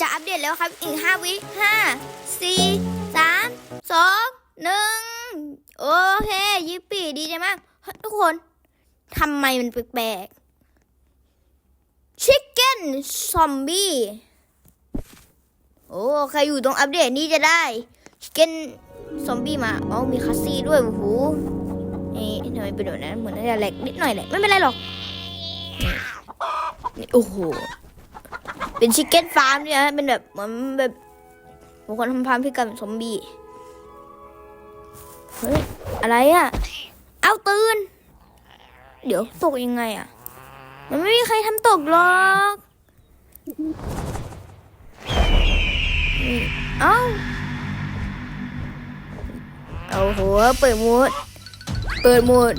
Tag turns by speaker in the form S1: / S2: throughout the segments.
S1: จะอัปเดตแล้วครับอีกห้าวิห้าสี่สามสองหนึ่งโอเคยิปปี้ดีใจมาก ทุกคนทำไมมันแปลกๆชิคเก้นซอมบี้โอ้ใครอยู่ตรงอัปเดตนี้จะได้ชิคเก้นซอมบี้มาอ๋อมีคัสซี่ด้วยโอ้โหนี่ทำไมเป็นแบบนั้นเหมือนน่าจะแหลกนิดหน่อยแหละไม่เป็นไรหรอกโอ้โห เป็นชิคเก้นฟาร์มเนี่ยฮะเป็นแบบเหมือนแบบบางคนทำฟาร์มพิการเป็นซอมบี้เฮ้ยอะไรอะ่ะ เอาตื่น เดี๋ยวตกยังไงอะ่ะ มันไม่มีใครทำตกหรอกเอ้าเอาหัวเปิดโหมด เปิดโหมด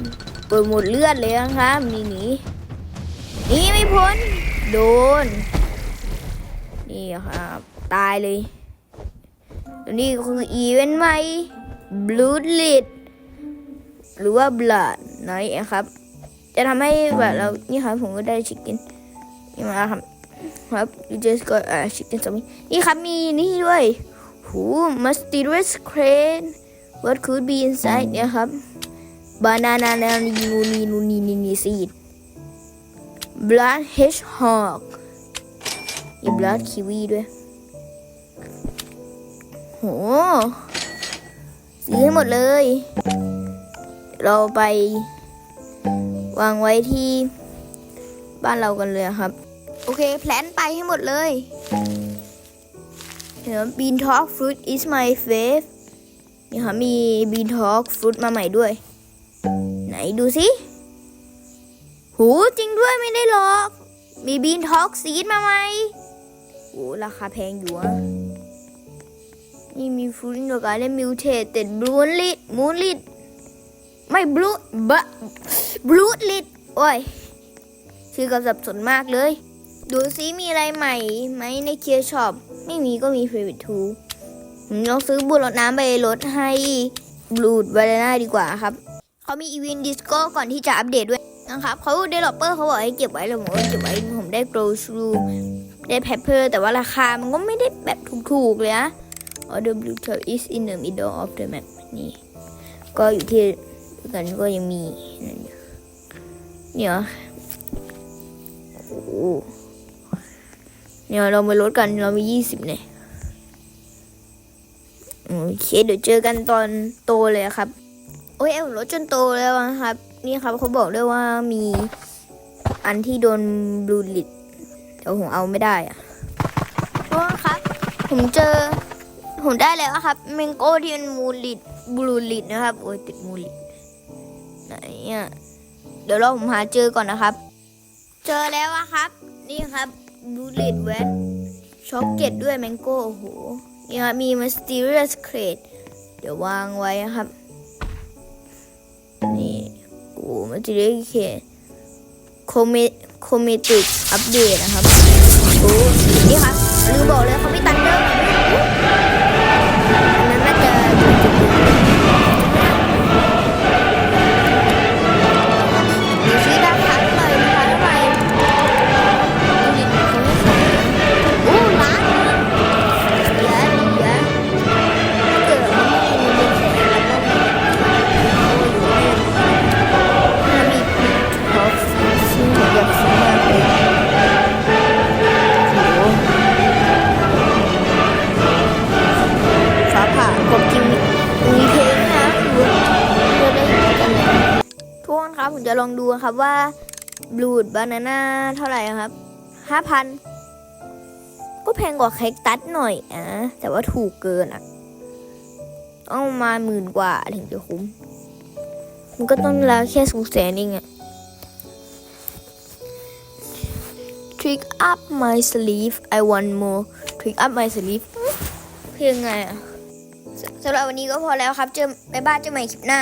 S1: เปิดโหมดเลือดเลยนะครับนี่หนีหนีไม่พ้น โดน นี่ครับ ตายเลยตัวนี้ก็คืออีเวนต์ใหม่ Blood Lit หรือว่า Blood ไหนครับ จะทำให้แบบเรา นี่ครับผมก็ได้ชิคกินนี่มาครับครับ you just got a chicken sandwich นี่ครับมีนี่ด้วยหู mysterious crane what could be inside เนี่ยครับ banana นานีนูนีนูนีนีนี seed blood hedgehog มีบลัดคิวีด้วย โหซื้อให้หมดเลย เราไป วางไว้ที่บ้านเรากันเลยครับ โอเค แพลนไปให้หมดเลยเห็นไหมบีนทอกฟรุต is my fave นี่ค่ะมีบีนทอกฟรุตมาใหม่ด้วย ไหนดูสิ หูจริงด้วยไม่ได้หรอก มีบีนทอกซีดมาไหม โอ้ราคาแพงอยู่อะนี่มีฟรุตดอกอะไรมิวเทตแต่บลูลิดมูนลิดไม่บลูบะบลูลิดโอ้ยชื่อกับสับสนมากเลย ดูซิมีอะไรใหม่ไหมในเคียร์ช็อปไม่มีก็มีเฟร r ทูผมลองซื้อบุหรดน้ำไปลดให้บลูดบานาน่าดีกว่าครับเขามีอีเวนต์ดิสโก้ก่อนที่จะอัปเดตด้วยนะครับเขาเดเวลลอปเปอร์เขาบอกให้เก็บไว้เลยผมก็เก็บไว้ผมได้โกลชู ได้แพปเปอร์แต่ว่าราคามันก็ไม่ได้แบบถูกๆเลยนะ Order blue tail is in the middle of the map นี่ ก็อยู่ที่กันก็ยังมีนั่นเนี่ยโอ้โหเนี่ยเรามาลดกันเรามียี่สิบเนี่ยโอเคเดี๋ยวเจอกันตอนโตเลยครับ โอ้ยเอลดจนโตแล้วนะครับ นี่ครับเขาบอกด้วยว่ามีอันที่โดนบลูลิด เดี๋ยวผมเอาไม่ได้อะเพราะว่าครับ ผมเจอ ผมได้แล้วอะครับเมงโก้ที่เป็นมูลิดบลูลิดนะครับ โอ้ยติดมูลิดไหนอะเดี๋ยวเราผมหาเจอก่อนนะครับ เจอแล้วอะครับ นี่ครับบลูลิดแวนช็อกเก็ตด้วยแมงโก้โอ้โหนี่ครับมี mysterious crate เดี๋ยววางไว้นะครับ นี่โอ้ mysterious crate โคเม โคเมติกอัปเดตนะครับโอ้นี่ครับลืมบอกเลยเขาไม่ตันเดอร์ ผมจะลองดูครับว่าบลูดบานาน่าเท่าไหร่ครับห้าพันก็แพงกว่าเค้กตัดหน่อยอะแต่ว่าถูกเกินอะต้องมาหมื่นกว่าถึงจะคุ้ม มันก็ต้องแล้วแค่สองแสนเองอะ Trick up my sleeve I want more Trick up my sleeve เพียงไงอะสสำหรับวันนี้ก็พอแล้วครับ เจอบ๊ายบายเจอใหม่คลิปหน้า